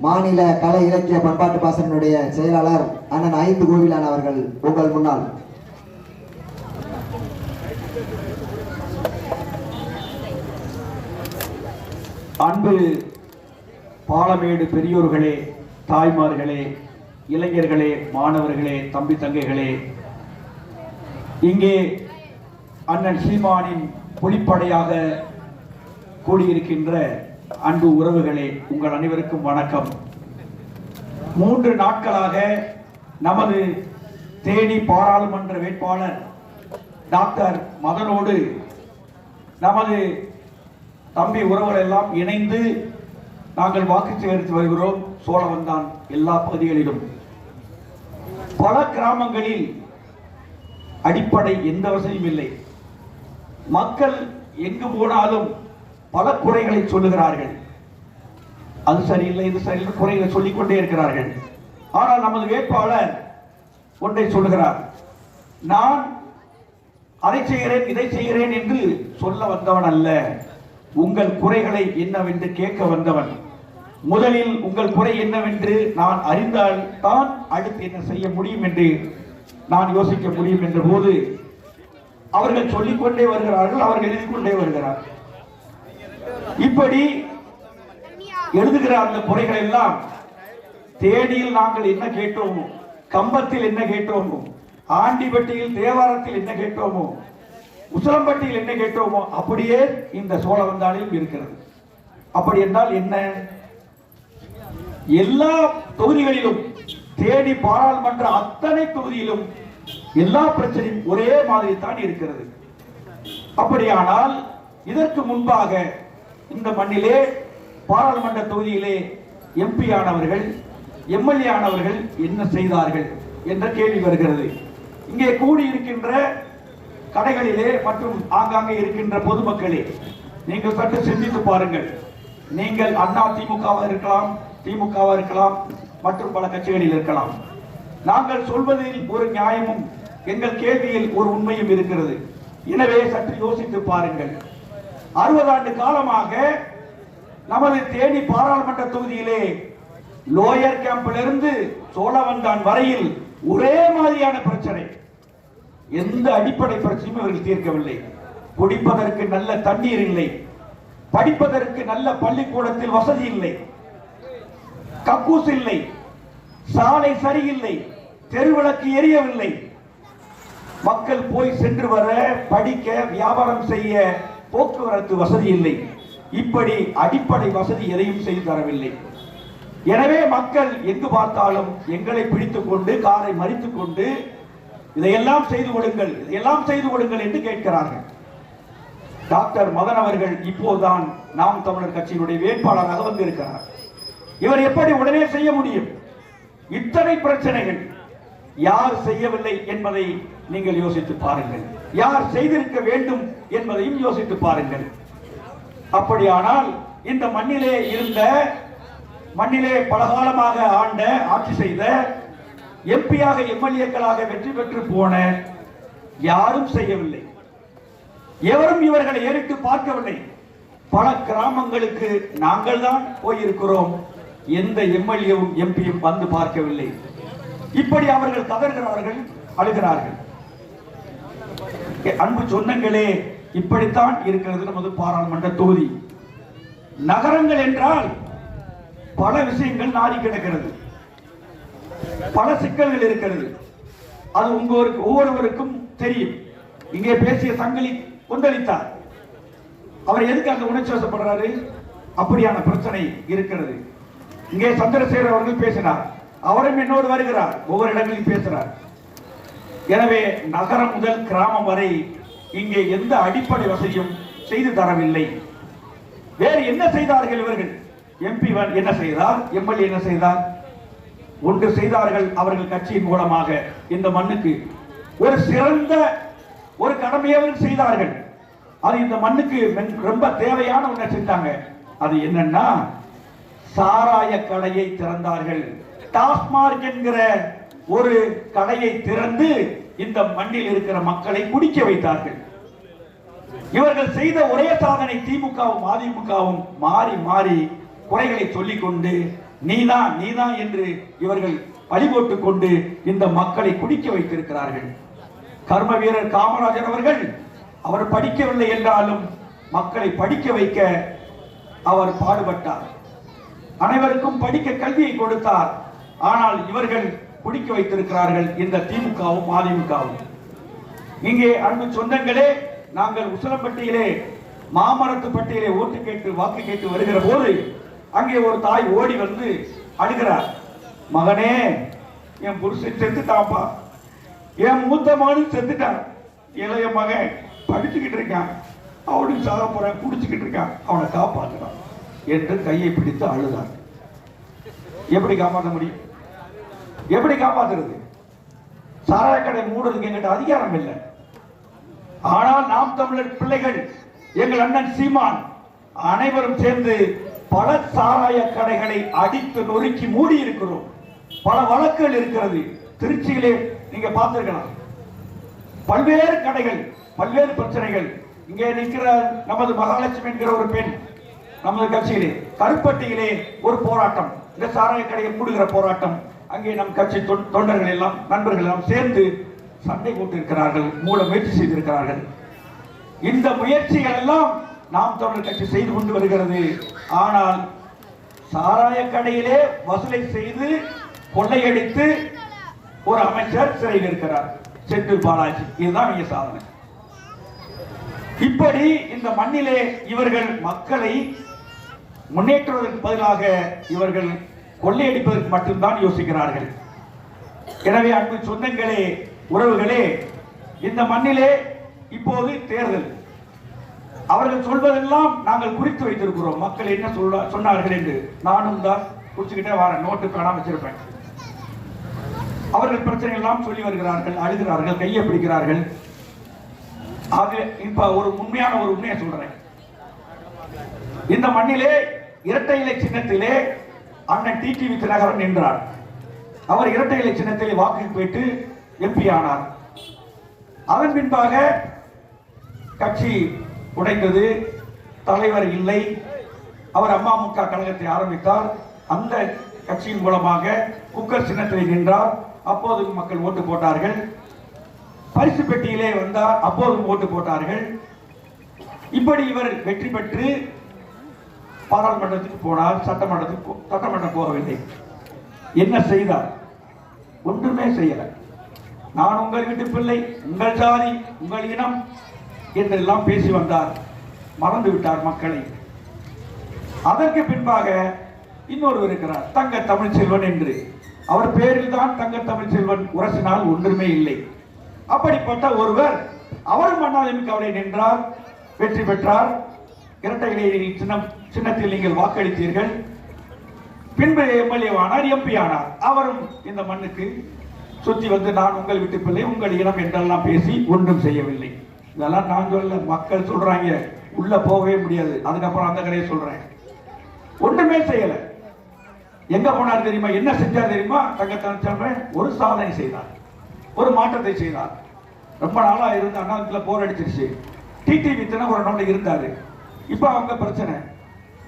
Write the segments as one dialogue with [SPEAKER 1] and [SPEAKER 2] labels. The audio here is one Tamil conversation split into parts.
[SPEAKER 1] மாநில கலை இலக்கிய பண்பாட்டு பாசனுடைய செயலாளர் அண்ணன் ஐந்து கோவிலான் அவர்கள் உங்கள் முன்னால்.
[SPEAKER 2] அன்பு பாலமேடு பெரியோர்களே தாய்மார்களே இளைஞர்களே மாணவர்களே தம்பி தங்கைகளே இங்கே அண்ணன் சீமானின் புலிப்படையாக கூடியிருக்கின்ற அன்பு உறவுகளே உங்கள் அனைவருக்கும் வணக்கம். மூன்று நாட்களாக நமது தேனி பாராளுமன்ற வேட்பாளர் டாக்டர் மதனோடு நமது தம்பி உறவுகள் எல்லாம் இணைந்து நாங்கள் வாக்கு சேகரித்து வருகிறோம். சோழவந்தான் எல்லா பகுதிகளிலும். பல கிராமங்களில் அடிப்படை எந்த வசதியும் இல்லை. மக்கள் எங்கு போனாலும் பல குறைகளை சொல்லுகிறார்கள். அது சரியில்லை இது சரியில்லை குறைகளை சொல்லிக்கொண்டே இருக்கிறார்கள். ஆனால் நமது வேட்பாளர் ஒன்றை சொல்லுகிறார். நான் அதை செய்கிறேன் இதை செய்கிறேன் என்று சொல்ல வந்தவன் அல்ல. உங்கள் குறைகளை என்னவென்று கேட்க வந்தவன். முதலில் உங்கள் குறை என்னவென்று நான் அறிந்தால் தான் அடுத்து என்ன செய்ய முடியும் என்று நான் யோசிக்க முடியும் என்ற போது அவர்கள் சொல்லிக்கொண்டே வருகிறார்கள் அவர்கள் எதிர்கொண்டே வருகிறார்கள். வருகிறார் இப்படி எழுதுகிற அந்த குறைகள் எல்லாம் தேனியில் நாங்கள் என்ன கேட்டோமோ கம்பத்தில் என்ன கேட்டோமோ ஆண்டிப்பட்டியில் தேவாரத்தில் என்ன கேட்டோமோ உசலம்பட்டியில் என்ன கேட்டோமோ அப்படியே இந்த சோழவந்தானிலும் இருக்கிறது. அப்படி என்றால் என்ன? எல்லா தொகுதிகளிலும் தேனி பாராளுமன்ற அத்தனை தொகுதியிலும் எல்லா பிரச்சனையும் ஒரே மாதிரி தான் இருக்கிறது. அப்படியானால் இதற்கு முன்பாக இந்த மண்ணிலே பாராளுமன்ற தொகுதியிலே எம்பி ஆனவர்கள் எம்எல்ஏ ஆனவர்கள் என்ன செய்தார்கள் என்ற கேள்வி வருகிறது. இங்கே கூடியிருக்கின்ற கடைகளிலே மற்றும் ஆங்காங்கே இருக்கின்ற பொதுமக்களே நீங்கள் சற்று சிந்தித்து பாருங்கள். நீங்கள் அண்ணா திமுகவாக இருக்கலாம் திமுகவாக இருக்கலாம் மற்றும் பல கட்சிகளில் இருக்கலாம். நாங்கள் சொல்வதில் ஒரு நியாயமும் எங்கள் கேள்வியில் ஒரு உண்மையும் இருக்கிறது. எனவே சற்று யோசித்து பாருங்கள். அறுபது ஆண்டு காலமாக நமது தேனி பாராளுமன்ற தொகுதியிலே லோயர் கேம்பிலிருந்து சோழவந்தான் வரையில் ஒரே மாதிரியான பிரச்சனை. எந்த அடிப்படை பிரச்சனையும் இவர்கள் தீர்க்கவில்லை. குடிப்பதற்கு நல்ல தண்ணீர் இல்லை. படிப்பதற்கு நல்ல பள்ளிக்கூடத்தில் வசதி இல்லை. கக்கூஸ் இல்லை. சாலை சரியில்லை. தெருவிளக்கு எரியவில்லை. மக்கள் போய் சென்று வர படிக்க வியாபாரம் செய்ய போக்குவரத்து வசதி இல்லை. இப்படி அடிப்படை வசதி எதையும் செய்து தரவில்லை. எனவே மக்கள் எங்கு பார்த்தாலும் எங்களை பிடித்துக் கொண்டு காரை மறித்துக் கொண்டு இதையெல்லாம் செய்து கொடுங்கள் இதையெல்லாம் செய்து கொடுங்கள் என்று கேட்கிறார்கள். டாக்டர் மதன் அவர்கள் இப்போதுதான் நாம் தமிழர் கட்சியினுடைய வேட்பாளராக வந்திருக்கிறார். இவர் எப்படி உடனே செய்ய முடியும்? இத்தனை பிரச்சனைகள். யார் செய்யவில்லை என்பதை நீங்கள் யோசித்து பாருங்கள். யார் செய்திருக்க வேண்டும் என்பதையும் யோசித்து பாருங்கள். அப்படியானால் இந்த மண்ணிலே இருந்த மண்ணிலே பலகாலமாக ஆண்ட ஆட்சி செய்த எம்பியாக எம்எல்ஏக்களாக வெற்றி பெற்று போன யாரும் செய்யவில்லை. எவரும் இவர்களை ஏறிட்டு பார்க்கவில்லை. பல கிராமங்களுக்கு நாங்கள் தான் போயிருக்கிறோம். எந்த எம்எல்ஏவும் எம்பியும் வந்து பார்க்கவில்லை. இப்படி அவர்கள் கதறுகிறார்கள் அழுகிறார்கள். அன்பு சொந்தங்களே இப்படித்தான் இருக்கிறது நமது பாராளுமன்ற தொகுதி. நகரங்கள் என்றால் பல விஷயங்கள் நாடி கிடக்கிறது. பல சிக்கல்கள் இருக்கிறது. அது உங்களுக்கு ஒவ்வொருவருக்கும் தெரியும். இங்கே பேசிய சங்கிலி கொந்தளித்தார். அவர் எதுக்கு அங்க உணர்ச்சி அப்படியான பிரச்சனை இருக்கிறது. இங்கே சந்திரசேகர் அவர்கள் பேசினார். அவரும் என்னோடு வருகிறார். ஒவ்வொரு இடங்களில் பேசுகிறார். எனவே நகரம் முதல் கிராமம் வரை இங்கே எந்த அடிப்படை வசதியும் செய்து தரவில்லை. வேறு என்ன செய்தார்கள் இவர்கள்? எம்பி என்ன செய்தார்? எம்எல்ஏ என்ன செய்தார்? ஒன்று செய்தார்கள் அவர்கள் கட்சியின் மூலமாக இந்த மண்ணுக்கு. ஒரு சிறந்த ஒரு கடமையை செய்தார்கள். அது இந்த மண்ணுக்கு ரொம்ப தேவையான ஒன்றை செஞ்சாங்க. அது என்னன்னா சாராய கடையை திறந்தார்கள். டாஸ்மார்க் என்கிற ஒரு கடையை திறந்து இந்த மண்ணில் இருக்கிற மக்களை குடிக்க வைத்தார்கள். இவர்கள் செய்த ஒரே சாதனை திமுகவும் அதிமுகவும் மாறி மாறி குறைகளை சொல்லிக் கொண்டு நீதான் நீதான் என்று இவர்கள் பழிபோட்டுக் கொண்டு இந்த மக்களை குடிக்க வைத்திருக்கிறார்கள். கர்ம வீரர் காமராஜர் அவர்கள் அவர் படிக்கவில்லை என்றாலும் மக்களை படிக்க வைக்க அவர் பாடுபட்டார். அனைவருக்கும் படிக்க கல்வியை கொடுத்தார். ஆனால் இவர்கள் குடிக்க வைத்திருக்கிறார்கள் இந்த திமுகவும் அதிமுகவும். இங்கே அன்பு சொந்தங்களே நாங்கள் உசிலம்பட்டியிலே மாமரத்து பட்டியலே ஓட்டு கேட்டு வாக்கு கேட்டு வருகிற போது அங்கே ஒரு தாய் ஓடி வந்து அழுகிறார். மகனே என் புருஷன் செத்துட்டாப்பா என் மூத்த மகனும் செத்துட்டான். இளைய மகன் படிச்சுக்கிட்டு இருக்கான். அவனும் சாக போறான் குடிச்சுக்கிட்டு இருக்கான். அவனை காப்பாற்றுறான் என்று கையை பிடித்து அழுதான் எப்படி காப்பாற்ற முடியும்? எப்படி காப்பாத்துறது? சாராய கடை மூடுறதுக்கு எங்கிட்ட அதிகாரம் இல்லை. ஆனால் நாம் தமிழர் பிள்ளைகள் எங்கள் அண்ணன் சீமான் அனைவரும் சேர்ந்து பல சாராய கடைகளை அடித்து நொறுக்கி மூடி இருக்கிறோம். பல வழக்குகள் இருக்கிறது. திருச்சியிலே நீங்க பார்த்திருக்கலாம். பல்வேறு கடைகள் பல்வேறு பிரச்சனைகள். இங்கே நிற்கிற நமது மகாலட்சுமி என்கிற ஒரு பெண் நமது கட்சியிலே கருப்பட்டியிலே ஒரு போராட்டம். இந்த சாராய கடையை மூடுகிற போராட்டம். அங்கே நம் கட்சி தொண்டர்கள் எல்லாம் நண்பர்கள் எல்லாம் சேர்ந்து சண்டை போட்டிருக்கிறார்கள் மூட முயற்சி செய்திருக்கிறார்கள். இந்த முயற்சிகள் எல்லாம் நாம் தமிழர் கட்சி செய்து கொண்டு வருகிறது. ஆனால் சாராய கடையிலே வசூலை செய்து கொள்ளையடித்து ஒரு அமைச்சர் சிறையில் இருக்கிறார். செந்தில் பாலாஜி. இதுதான் இங்க சாதனை. இப்படி இந்த மண்ணிலே இவர்கள் மக்களை முன்னேற்றுவதற்கு பதிலாக இவர்கள் கொள்ளையடிப்பதற்கு மட்டும்தான் யோசிக்கிறார்கள். எனவே அன்பு சொந்தங்களே உறவுகளே இந்த மண்ணிலே இப்போது தேர்தல். அவர்கள் சொல்வதெல்லாம் நாங்கள் குறித்து வைத்திருக்கிறோம். மக்கள் என்ன சொல்ல சொன்னார்கள் என்று நானும் தான் குறிச்சுக்கிட்டே வர நோட்டு காணாம வச்சிருப்பேன். அவர்கள் பிரச்சனை எல்லாம் சொல்லி வருகிறார்கள் அழுகிறார்கள் கையை பிடிக்கிறார்கள். அது இப்ப ஒரு உண்மையான ஒரு உண்மையை சொல்றேன். இந்த மண்ணிலே இரட்டை இலை சின்னத்திலே அண்ணன் டிடிவி தினகரன் நின்றார். அவர் இரட்டை இலை சின்னத்திலே வாக்கு போயிட்டு எம்பி ஆனார். அதன் பின்பாக கட்சி உடைந்தது. தலைவர் இல்லை. அவர் அம்மாமுக கழகத்தை ஆரம்பித்தார். அந்த கட்சியின் மூலமாக குக்கர் சின்னத்தில் நின்றார். அப்போது மக்கள் ஓட்டு போட்டார்கள். பரிசு பெட்டியிலே வந்தார். அப்போதும் ஓட்டு போட்டார்கள். இப்படி இவர் வெற்றி பெற்று பாராளுமன்றத்துக்கு போனார் சட்டமன்றத்துக்கு போ- சட்டமன்றம் போகவில்லை. என்ன செய்தார்? ஒன்றுமே செய்யல. நான் உங்கள் வீட்டு பிள்ளை உங்கள் ஜாதி உங்கள் இனம் என்றெல்லாம் பேசி வந்தார். மறந்து விட்டார் மக்களை. அதற்கு பின்பாக இன்னொருவர் இருக்கிறார் தங்க தமிழ்ச்செல்வன் என்று. அவர் பேரில் தான் தங்க தமிழ்ச்செல்வன் உரசினால் ஒன்றுமே இல்லை. அப்படிப்பட்ட ஒருவர் அவர் அவரை நின்றார் வெற்றி பெற்றார். இரட்டை சின்னம் சின்னத்தில் நீங்கள் வாக்களித்தீர்கள். பின்பு எம்எல்ஏ ஆனார் எம்பி ஆனார். அவரும் இந்த மண்ணுக்கு சுத்தி வந்து நான் உங்கள் வீட்டு பிள்ளை உங்கள் இனம் என்றெல்லாம் பேசி ஒன்றும் செய்யவில்லை. இதெல்லாம் நான் சொல்ல மக்கள் சொல்றாங்க. உள்ள போகவே முடியாது. அதுக்கப்புறம் அந்த கதையை சொல்றேன். ஒன்றுமே செய்யல. எங்க போனார் தெரியுமா? என்ன செஞ்சார் தெரியுமா? தங்கத்தான் சொல்றேன் ஒரு சாதனை செய்தார். ஒரு மாற்றத்தை செய்தார். ரொம்ப நாளா இருந்த அண்ணாத்துல போர் அடிச்சிருச்சு. டிடிவி தினகரனோட இருந்தாரு. இப்போ அவங்க பிரச்சனை.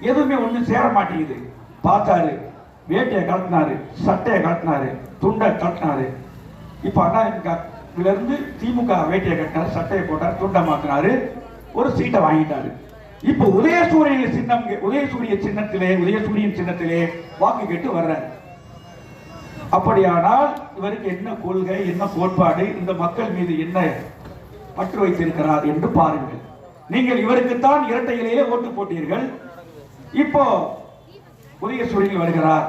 [SPEAKER 2] எதுவுமே ஒன்றும் சேர மாட்டேங்குது. பார்த்தாரு வேட்டையை கலட்டினாரு சட்டையை கலட்டினாரு துண்டை கலட்டினாரு இப்போ அண்ணா திமுக வேட்டையை கட்டினார் சட்டையை போட்டார் துண்டை மாற்றினாரு ஒரு சீட்டை வாங்கிட்டாரு. இப்போ உதயசூரிய சின்னம் உதயசூரிய சின்னத்திலே உதயசூரியன் சின்னத்திலே வாக்கு கேட்டு வர்றார். அப்படியானால் இவருக்கு என்ன கொள்கை என்ன கோட்பாடு இந்த மக்கள் மீது என்ன பற்று வைத்திருக்கிறார் என்று பாருங்கள். நீங்கள் இவருக்குத்தான் இரட்டை இலையிலே ஓட்டு போட்டீர்கள். இப்போ புதிய சூழலில் வருகிறார்.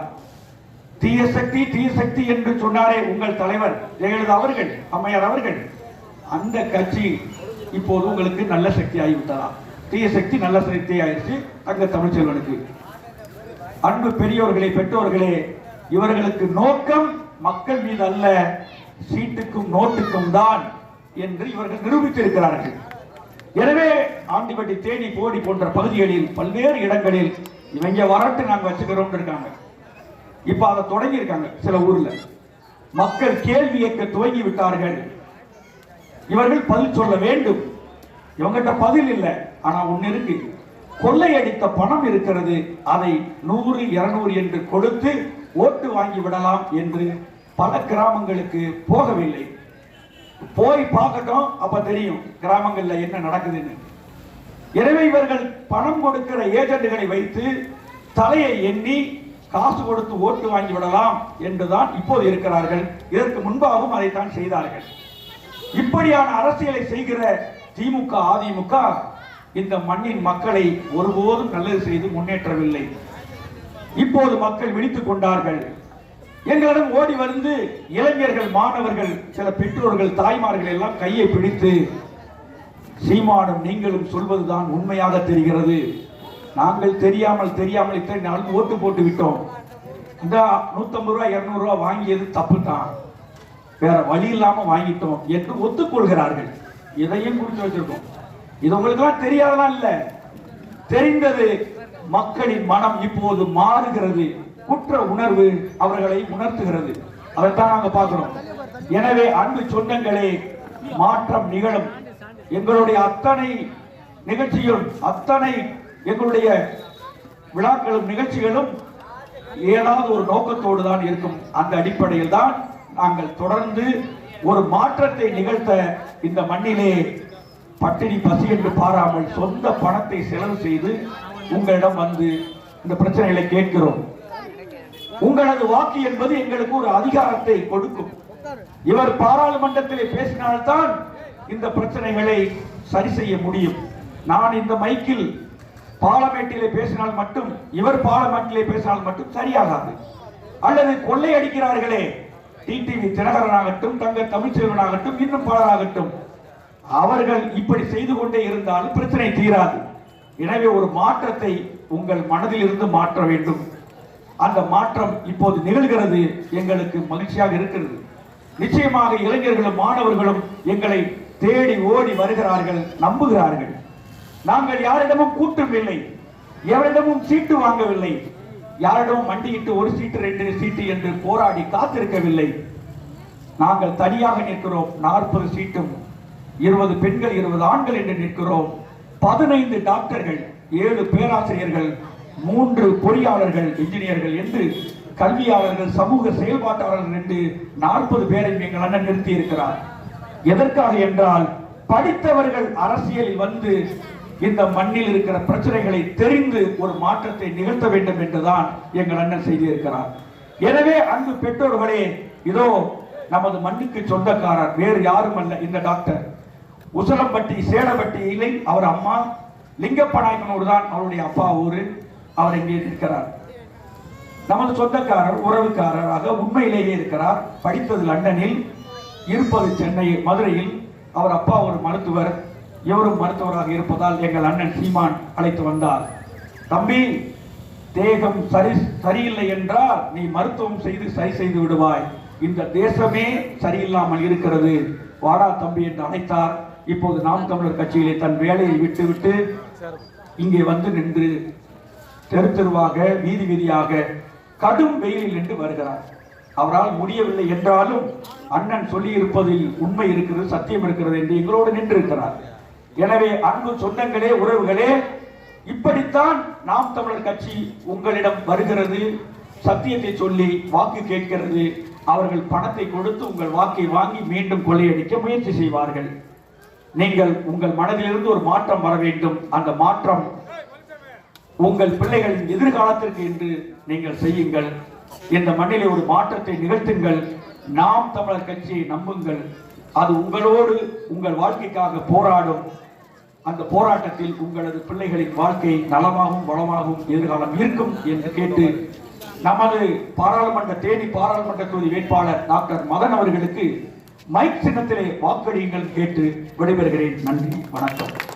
[SPEAKER 2] தீய சக்தி தீய சக்தி என்று சொன்னாரே உங்கள் தலைவர் ஜெயலலிதா அவர்கள் அம்மையார் அவர்கள். அந்த கட்சி இப்போது உங்களுக்கு நல்ல சக்தி ஆகிவிட்டதா தீய சக்தி நல்ல சக்தி ஆயிடுச்சு தங்க தமிழ்ச்செல்வனுக்கு அன்பு பெரியோர்களே பெற்றோர்களே இவர்களுக்கு நோக்கம் மக்கள் மீது அல்ல சீட்டுக்கும் நோட்டுக்கும் தான் என்று இவர்கள் நிரூபித்திருக்கிறார்கள். எனவே ஆண்டிப்பட்டி தேனி போடி போன்ற பகுதிகளில் பல்வேறு இடங்களில் இவங்க வரட்டு நாங்க வச்சுக்கிறோம் இருக்காங்க. இப்ப அதை தொடங்கி இருக்காங்க சில ஊர்ல. மக்கள் கேள்வி கேட்க துவங்கி விட்டார்கள். இவர்கள் பதில் சொல்ல வேண்டும். இவங்கிட்ட பதில் இல்லை ஆனா ஒன்னு இருக்கு. கொள்ளையடித்த பணம் இருக்கிறது அதை நூறு இருநூறு என்று கொடுத்து ஓட்டு வாங்கி விடலாம் என்று பல கிராமங்களுக்கு போகவில்லை. போய் பார்க்கட்டும் அப்ப தெரியும் கிராமங்கள்ல என்ன நடக்குதுன்னு. எனவே இவர்கள் பணம் கொடுக்கிற ஏஜென்ட்களை வைத்து தலையை எண்ணி காசு கொடுத்து ஓட்டு வாங்கி விடலாம் என்றுதான் இப்போது இருக்கிறார்கள். இதற்கு முன்பாகவும் அதைத்தான் செய்தார்கள். இப்படியான அரசியலை செய்கிற திமுக அதிமுக இந்த மண்ணின் மக்களை ஒருபோதும் நல்லது செய்து முன்னேற்றவில்லை. இப்போது மக்கள் விழித்துக் கொண்டார்கள். எங்களிடம் ஓடி வந்து இளைஞர்கள் மாணவர்கள் சில பெற்றோர்கள் தாய்மார்கள் எல்லாம் கையை பிடித்து சீமானும் நீங்களும் சொல்வதுதான் உண்மையாக தெரிகிறது. நாங்கள் தெரியாமல் தெரியாமல் இத்தனை நாள் ஓட்டு போட்டு விட்டோம். இந்த நூத்தம்பது ரூபா இருநூறு ரூபா வாங்கியது தப்பு தான் வேற வழி இல்லாம வாங்கிட்டோம் என்று ஒத்துக்கொள்கிறார்கள். இதையும் குறித்து வச்சிருக்கோம். இது உங்களுக்கெல்லாம் தெரியாதெல்லாம் இல்ல. தெரிந்தது மக்களின் மனம் இப்போது மாறுகிறது. குற்ற உணர்வு அவர்களை உணர்த்துகிறது. அதைத்தான் நாங்க பார்க்கிறோம். எனவே அன்பு சொந்தங்களே மாற்றம் நிகழும். எங்களுடைய அத்தனை நிகழ்ச்சிகளும் அத்தனை எங்களுடைய விழாக்களும் நிகழ்ச்சிகளும் ஏதாவது ஒரு நோக்கத்தோடு தான் இருக்கும். அந்த அடிப்படையில் தான் நாங்கள் தொடர்ந்து ஒரு மாற்றத்தை நிகழ்த்த இந்த மண்ணிலே பட்டினி பசி என்று பாராமல் சொந்த பணத்தை செலவு செய்து உங்களிடம் வந்து இந்த பிரச்சனைகளை கேட்கிறோம். உங்களது வாக்கு என்பது எங்களுக்கு ஒரு அதிகாரத்தை கொடுக்கும். இவர் பாராளுமன்றத்திலே பேசினால்தான் இந்த பிரச்சனைகளை சரி செய்ய முடியும். நான் இந்த மைக்கில் பார்லமெண்டிலே பேசினால் மட்டும் இவர் பார்லமெண்டிலே பேசினால் மட்டும் சரியாகாது. அல்லது கொள்ளையடிக்கிறார்களே டிடிவி தினகரனாகட்டும் தங்க தமிழ்ச்செல்வனாகட்டும் இன்னும் பலராகட்டும். அவர்கள் இப்படி செய்து கொண்டே இருந்தாலும் பிரச்சனை தீராது. எனவே ஒரு மாற்றத்தை உங்கள் மனதில் இருந்து மாற்ற வேண்டும். அந்த மாற்றம் இப்போது நிகழ்கிறது எங்களுக்கு மகிழ்ச்சியாக இருக்கிறது. நிச்சயமாக இளைஞர்களும் மாணவர்களும் எங்களை தேடி ஓடி வருகிறார்கள் நம்புகிறார்கள். நாங்கள் யாரிடமும் கூட்டும் இல்லை எவரிடமும் சீட்டு வாங்கவில்லை. யாரிடமும் மண்டியிட்டு ஒரு சீட்டு ரெண்டு சீட்டு என்று போராடி காத்திருக்கவில்லை. நாங்கள் தனியாக நிற்கிறோம் நாற்பது சீட்டும் இருபது பெண்கள் இருபது ஆண்கள் என்று நிற்கிறோம். பதினைந்து டாக்டர்கள் ஏழு பேராசிரியர்கள் மூன்று பொறியாளர்கள் இன்ஜினியர்கள் என்று கல்வியாளர்கள் சமூக செயல்பாட்டாளர்கள் என்று நாற்பது பேரை எங்கள் அண்ணன் நிறுத்தி இருக்கிறார். எதற்காக என்றால் படித்தவர்கள் அரசியலில் வந்து இந்த மண்ணில் இருக்கிற பிரச்சனைகளை தெரிந்து ஒரு மாற்றத்தை நிகழ்த்த வேண்டும் என்றுதான் எங்கள் அண்ணன் செய்திருக்கிறார். எனவே அன்பு பெற்றோர்களே இதோ நமது மண்ணுக்கு சொந்தக்காரர் வேறு யாரும் அல்ல இந்த டாக்டர். உசலம்பட்டி சேலப்பட்டி இல்லை அவர் அம்மா லிங்கப்பநாயக்கனோடு தான் அவருடைய அப்பா ஊரு. அவர் இங்கே இருக்கிறார். நமது சொந்தக்காரர் உறவுக்காரராக உண்மையிலேயே இருக்கிறார். படித்தது லண்டனில் இருப்பது சென்னை மதுரையில். அவர் அப்பா ஒரு மருத்துவர் இவரும் மருத்துவராக இருப்பதால் எங்கள் அண்ணன் சீமான் அழைத்து வந்தார். தம்பி தேகம் சரி சரியில்லை என்றால் நீ மருத்துவம் செய்து சரி செய்து விடுவாய். இந்த தேசமே சரியில்லாமல் இருக்கிறது. வாடா தம்பி என்று அழைத்தார். இப்போது நாம் தமிழர் கட்சியிலே தன் வேலையை விட்டுவிட்டு இங்கே வந்து நின்று தெரு தெருவாக வீதி வீதியாக கடும் வெயிலில் நின்று வருகிறார். அவரால் முடியவில்லை என்றாலும் அண்ணன் சொல்லி இருப்பதில் உண்மை இருக்கிறது சத்தியம் இருக்கிறது என்று எங்களோடு நின்றிருக்கிறார். எனவே அன்பு சொந்தங்களே உறவுகளே இப்படித்தான் நாம் தமிழர் கட்சி உங்களிடம் வருகிறது சத்தியத்தை சொல்லி வாக்கு கேட்கிறது. அவர்கள் பணத்தை கொடுத்து உங்கள் வாக்கை வாங்கி மீண்டும் கொள்ளையடிக்க முயற்சி செய்வார்கள். நீங்கள் உங்கள் மனதிலிருந்து ஒரு மாற்றம் வர வேண்டும். அந்த மாற்றம் உங்கள் பிள்ளைகளின் எதிர்காலத்திற்கு என்று நீங்கள் செய்யுங்கள். இந்த மண்ணிலே ஒரு மாற்றத்தை நிகழ்த்துங்கள். நாம் தமிழர் கட்சியை நம்புங்கள். அது உங்களோடு உங்கள் வாழ்க்கைக்காக போராடும். அந்த போராட்டத்தில் உங்களது பிள்ளைகளின் வாழ்க்கை நலமாகவும் வளமாகவும் எதிர்காலம் இருக்கும் என்று கேட்டு நமது பாராளுமன்ற தேனி பாராளுமன்ற தொகுதி வேட்பாளர் டாக்டர் மதன் அவர்களுக்கு மைக் சின்னத்திலே வாக்களியுங்கள் கேட்டு விடைபெறுகிறேன். நன்றி வணக்கம்.